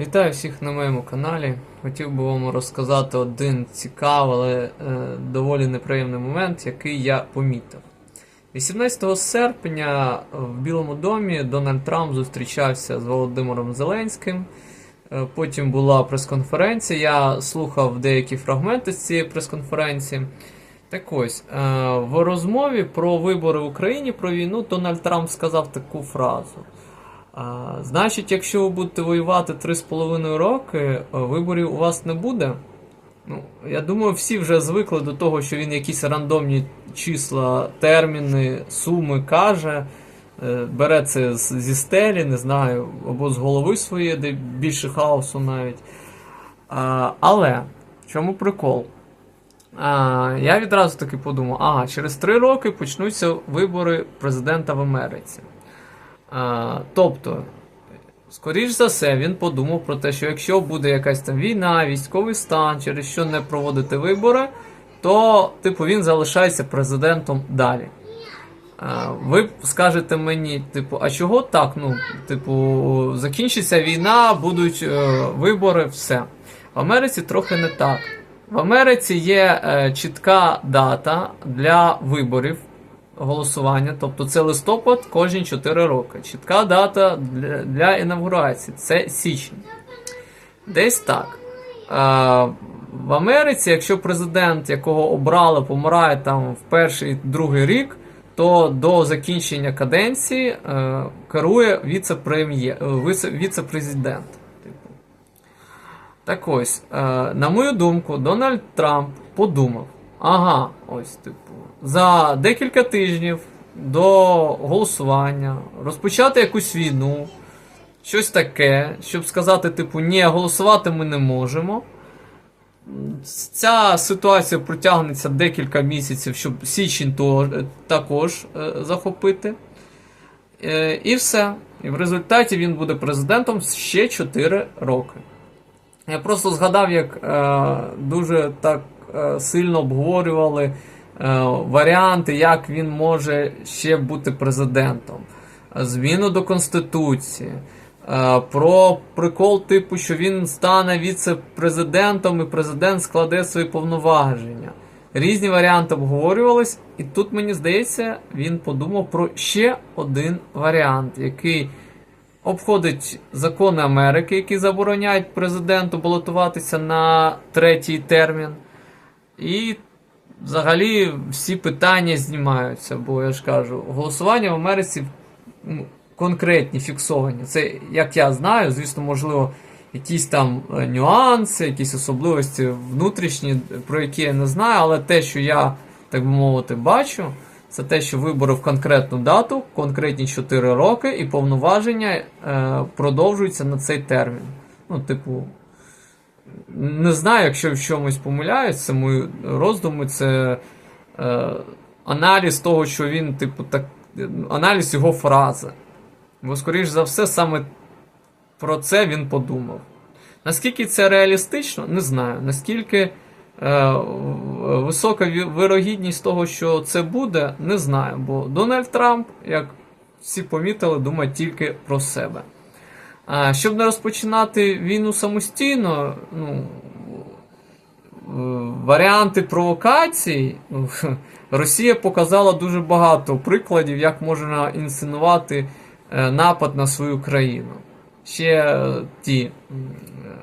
Вітаю всіх на моєму каналі. Хотів би вам розказати один цікавий, але е, доволі неприємний момент, який я помітив. 18 серпня в Білому домі Дональд Трамп зустрічався з Володимиром Зеленським. Е, Потім була прес-конференція. Я слухав деякі фрагменти з цієї прес-конференції. Так ось, е, в розмові про вибори в Україні про війну Дональд Трамп сказав таку фразу. А, значить, якщо ви будете воювати 3,5 роки, е, виборів у вас не буде. Ну, я думаю, всі вже звикли до того, що він якісь рандомні числа, терміни, суми каже. Е, Бере це зі стелі, не знаю, або з голови своєї, де більше хаосу навіть. А, але в чому прикол? А, я відразу таки подумав: ага, через 3 роки почнуться вибори президента в Америці. А, тобто, скоріш за все, він подумав про те, що якщо буде якась там війна, військовий стан, через що не проводити вибори, то, типу, він залишається президентом далі. А, ви скажете мені, типу, а чого так? Ну, типу, закінчиться війна, будуть е, вибори, все. В Америці трохи не так. В Америці є е, чітка дата для виборів голосування, тобто це листопад кожні 4 роки. Чітка дата для, для інавгурації це січень. Десь так. А, в Америці, якщо президент, якого обрали, помирає там в перший другий рік, то до закінчення каденції е, керує віце-прем'єр, е, віце-президент. Типу. Так ось, е, на мою думку, Дональд Трамп подумав: ага, ось, типу, за декілька тижнів до голосування розпочати якусь війну, щось таке, щоб сказати, типу, ні, голосувати ми не можемо. Ця ситуація протягнеться декілька місяців, щоб січень то, також е, захопити. Е, і все. І в результаті він буде президентом ще 4 роки. Я просто згадав, як е, дуже так е, сильно обговорювали е, варіанти, як він може ще бути президентом. Зміну до Конституції. Е, про прикол, типу, що він стане віце-президентом і президент складе свої повноваження. Різні варіанти обговорювались, і тут, мені здається, він подумав про ще один варіант, який обходить закони Америки, які забороняють президенту балотуватися на третій термін. І взагалі всі питання знімаються, бо я ж кажу, голосування в Америці конкретні, фіксовані. Це як я знаю, звісно, можливо, якісь там е, нюанси, якісь особливості внутрішні, про які я не знаю, але те, що я, так би мовити, бачу, це те, що вибори в конкретну дату, конкретні 4 роки, і повноваження е, продовжуються на цей термін. Ну, типу, не знаю, якщо в чомусь помиляюсь, мої роздуми, це е, аналіз того, що він, типу, так, аналіз його фрази. Бо, скоріш за все, саме про це він подумав. Наскільки це реалістично, не знаю. Наскільки е, висока вирогідність того, що це буде, не знаю. Бо Дональд Трамп, як всі помітили, думає тільки про себе. А, щоб не розпочинати війну самостійно, ну, варіанти провокацій, ну, Росія показала дуже багато прикладів, як можна інсценувати е, напад на свою країну. Ще е, ті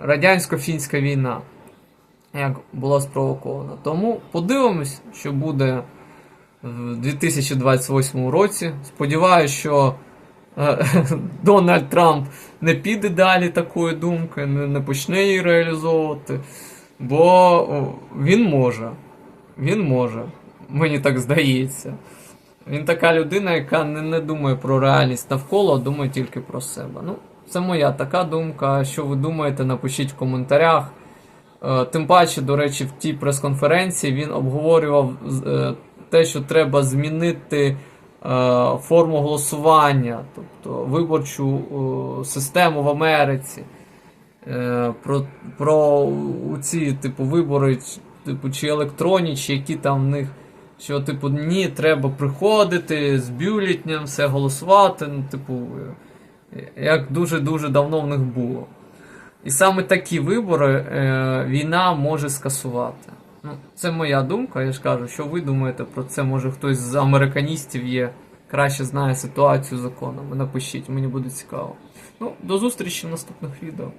радянсько-фінська війна, як була спровокована. Тому подивимось, що буде в 2028 році. Сподіваюся, що Дональд Трамп не піде далі такої думки, не, не почне її реалізовувати. Бо він може. Він може. Мені так здається. Він така людина, яка не, не думає про реальність навколо, а думає тільки про себе. Ну, це моя така думка. Що ви думаєте, напишіть в коментарях. Е, Тим паче, до речі, в тій прес-конференції він обговорював е, те, що треба змінити форму голосування, тобто виборчу е, систему в Америці. Е, Про, про ці, типу, вибори, типу, чи електронні, чи які там в них. Що, типу, ні, треба приходити з бюлетнем, все голосувати. Ну, типу, е, як дуже-дуже давно в них було. І саме такі вибори е, війна може скасувати. Ну, це моя думка, я ж кажу, що ви думаєте про це? Може хтось з американістів є, краще знає ситуацію з законами. Напишіть, мені буде цікаво. Ну, до зустрічі в наступних відео.